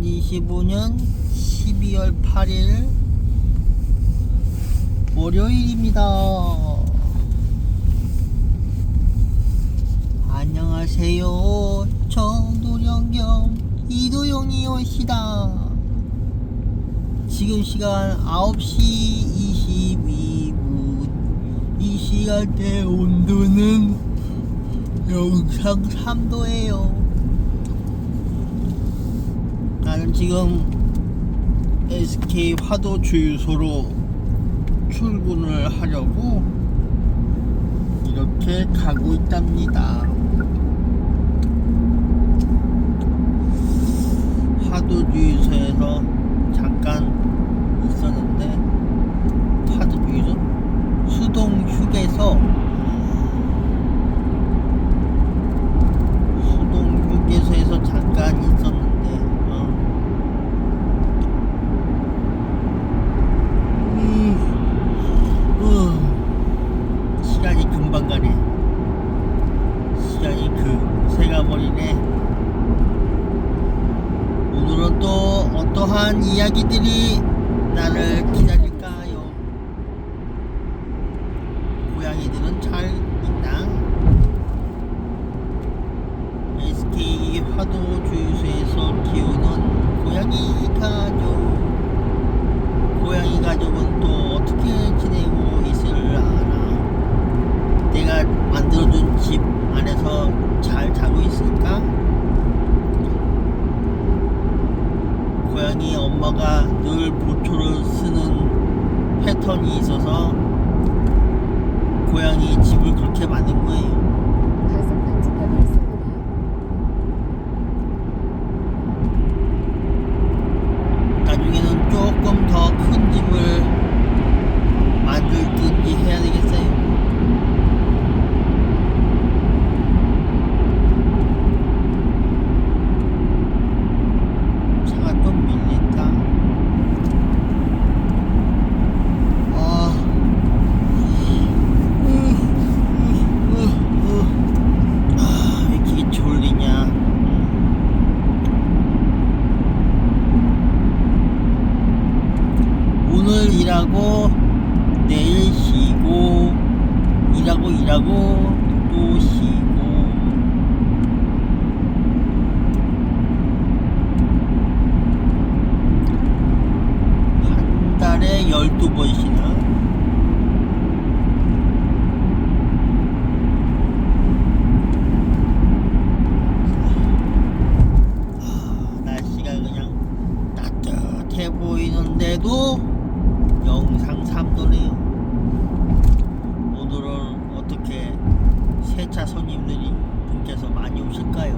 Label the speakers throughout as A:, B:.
A: 2025년 12월 8일 월요일입니다. 안녕하세요. 정도령 겸 이도영이 오시다. 지금 시간 9시 22분. 이 시간대 온도는 영상 3도예요. 지금 SK 화도 주유소로 출근을 하려고 이렇게 가고 있답니다. 화도 주유소에서 잠깐 있었는데 화도 주유소 수동 휴게소 수동 휴게소에서 잠깐 있었는데 어. 음, 음. 시간이 금방 가네 시간이 그 새가 버리네 오늘은 또 어떠한 이야기들이 나를 기다릴까요 고양이들은 잘 있나? SK 화도 주유소에서 키우는 고양이 가족 고양이 가족은 또 어떻게 지내고 있을라나 내가 만들어준 집 안에서 잘 자고 있을까? 엄마가 늘 보초를 쓰는 패턴이 있어서 고양이 집을 그렇게 만든 거예요.
B: 과속 방지턱이 있습니다.
A: 나중에는 조금 더 큰 집을 만들든지 해야 되겠어요. 차가 좀 밀린다. 아, 아, 왜 이렇게 졸리냐. 오늘 일하고 내일 쉬고 일하고 일하고 또 쉬고 한 달에 12번 쉬나? 아, 날씨가 그냥 따뜻해 보이는데도 영상 3도네요. 오늘은 어떻게 세차 손님들이 분께서 많이 오실까요?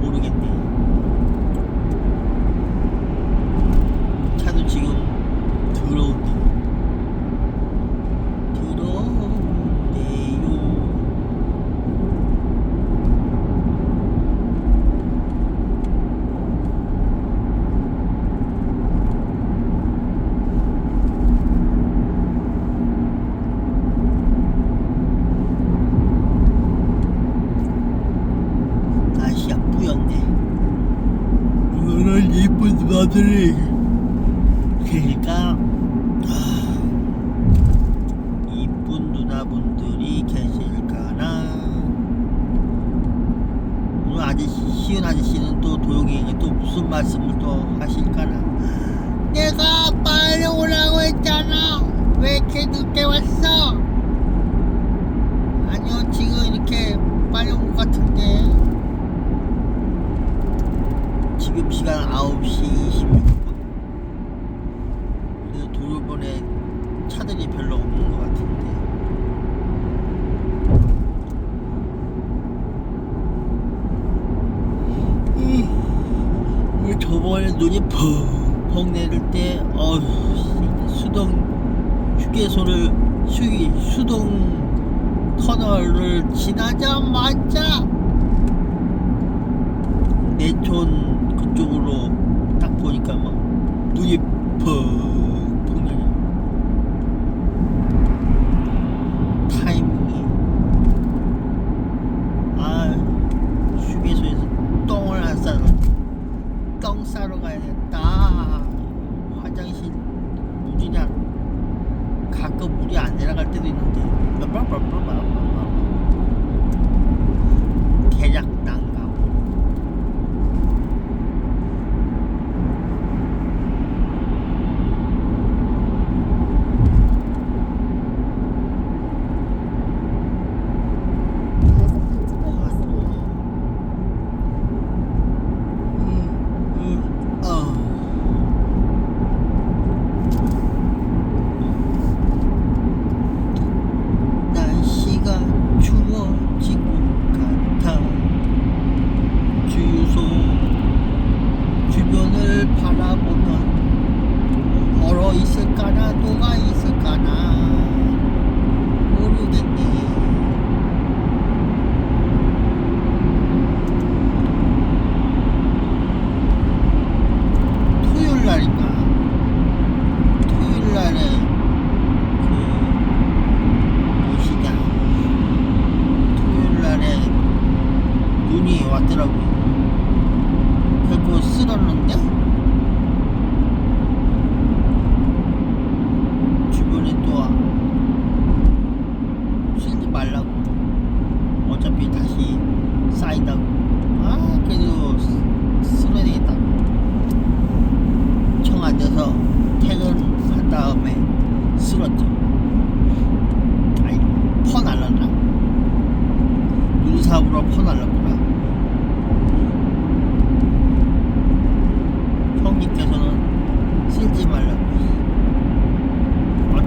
A: 모르겠네. 차도 지금 더러운데. 더러운데요. 날씨가 뿌였네. 오늘은 이쁜 누나들이 계실까? 아, 이쁜 누나분들이 계실까나? 오늘 아저씨, 시은 아저씨는 또 도영이에게 또 무슨 말씀을 또 하실까나? 내가 빨리 오라고 했잖아. 왜 이렇게 늦게 왔어? 아니요, 지금 이렇게 빨리 온 것 같은데. 지금 시간 9시 26분. 그래서 도로변에 차들이 별로 없는 것 같은데. 음, 왜 저번에 눈이 펑펑 내릴 때, 어휴, 수동 휴게소를, 수, 수동 터널을 지나자마자 내촌 그쪽으로 딱 보니까 막 눈이 펑펑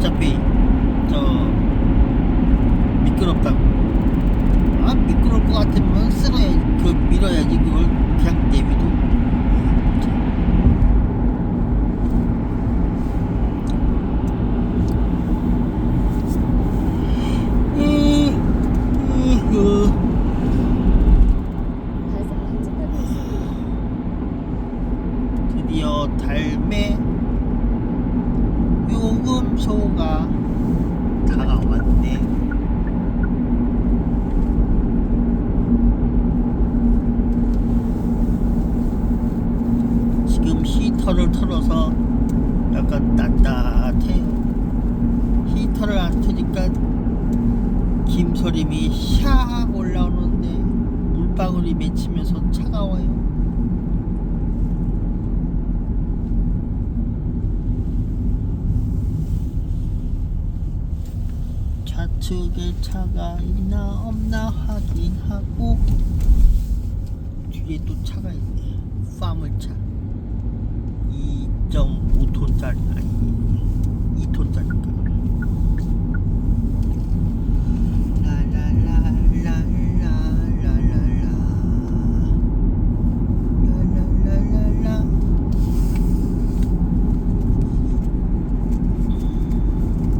A: 어차피 저 미끄럽다고. 아 미끄러울 것 같으면 쓸어야지. 그 밀어야지 그걸 그냥 내비도.
B: 과속 방지턱이 있습니다.
A: 드디어 달매 요금소가 다가왔네. 지금 히터를 틀어서 약간 따뜻해요. 히터를 안 트니까 김서림이 샥 올라오는데 물방울이 맺히면서 차가워요. 좌측에 차가 있나 없나 확인하고 뒤에 또 차가 있네. 화물차 2.5톤짜리 아니 2톤짜리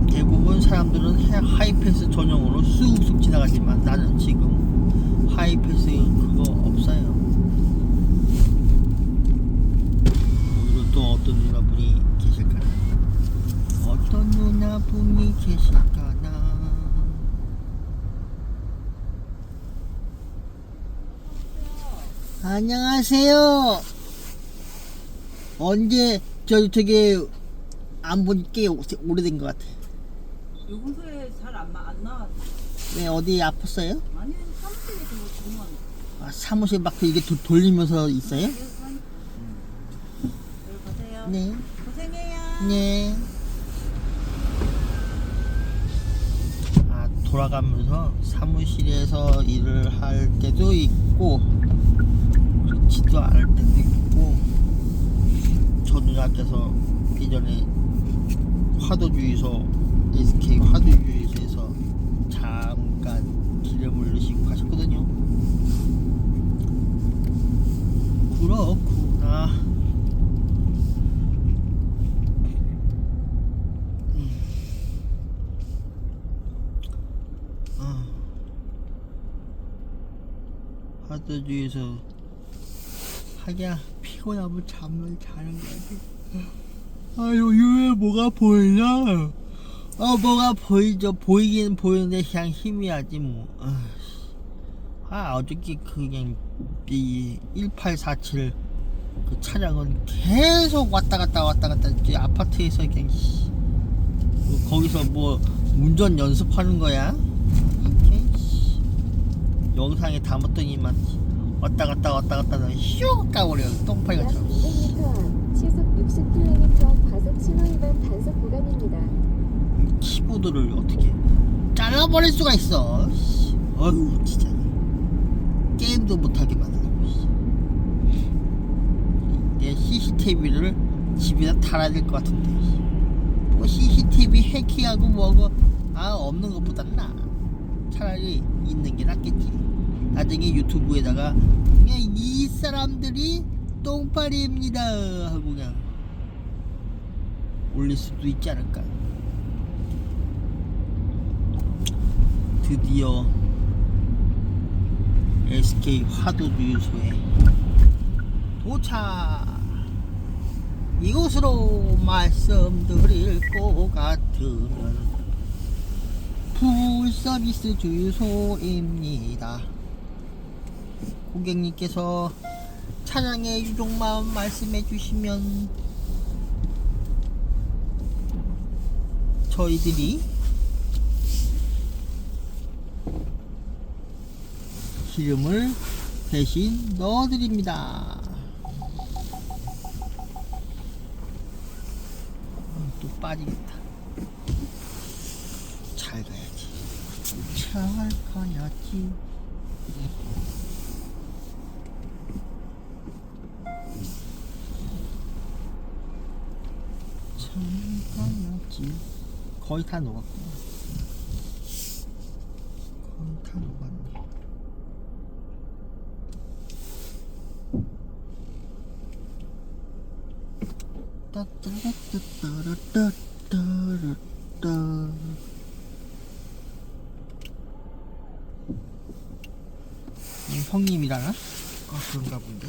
A: 대부분 사람들은 하이패스 전용으로 쑥쑥 지나가지만 나는 지금 하이패스 그거 없어요 어떤 누나분이 계실까나? 어떤 누나분이 계실까나? 안녕하세요. 언제 저 저기 안본게 오래된 것 같아.
C: 요금소에 잘안 안 나왔어.
A: 네 어디 아팠어요?
C: 아니 사무실에서 뭐 정말
A: 아, 사무실 막 이게 도- 돌리면서 있어요? 네.
C: 고생해요.
A: 네. 아, 돌아가면서 사무실에서 일을 할 때도 있고, 그렇지도 않을 때도 있고, 저 누나께서 예전에 화도주유소, SK 화도주유소에서 잠깐 기름을 넣으시고 가셨거든요. 그렇구나. 하드주에서 하기야 피곤하면 잠을 자는 거지. 아 요즘에 뭐가 보이나? 아 뭐가 보이죠? 보이긴 보이는데 그냥 희미하지 뭐. 아, 어저께 그 그냥 이 1847 그 차량은 계속 왔다 갔다 왔다 갔다 이제 아파트에서 그냥 씨. 뭐 거기서 뭐 운전 연습하는 거야? 영상에 담았더니만 왔다 갔다 왔다 갔다 슉 까버려
B: 약
A: 똥파이가처럼
B: 200m 앞 시속 60km 과속 신호 위반 단속 구간입니다.
A: 키보드를 어떻게 잘라버릴 수가 있어 씨. 어휴 진짜 게임도 못하게 만들고 씨. 내 CCTV를 집에다 달아야 될 것 같은데 씨. 뭐 CCTV 해킹하고 뭐고 아 없는 것보단 나 차라리 있는 게 낫겠지. 나중에 유튜브에다가 그냥 이 사람들이 똥파리입니다 하고 그냥 올릴 수도 있지 않을까. 드디어 SK 화도 주유소에 도착. 이곳으로 말씀드릴 것 같으면 풀서비스 주유소입니다 고객님께서 차량의 유종만 말씀해 주시면 저희들이 기름을 대신 넣어드립니다. 어, 또 빠지겠다. 잘 가야지. 잘 가야지. 잘 가야지. 거의 다 녹았구나. 거의 다 녹았네. 따따따따따따따따 형님이라나? 아 그런가 본데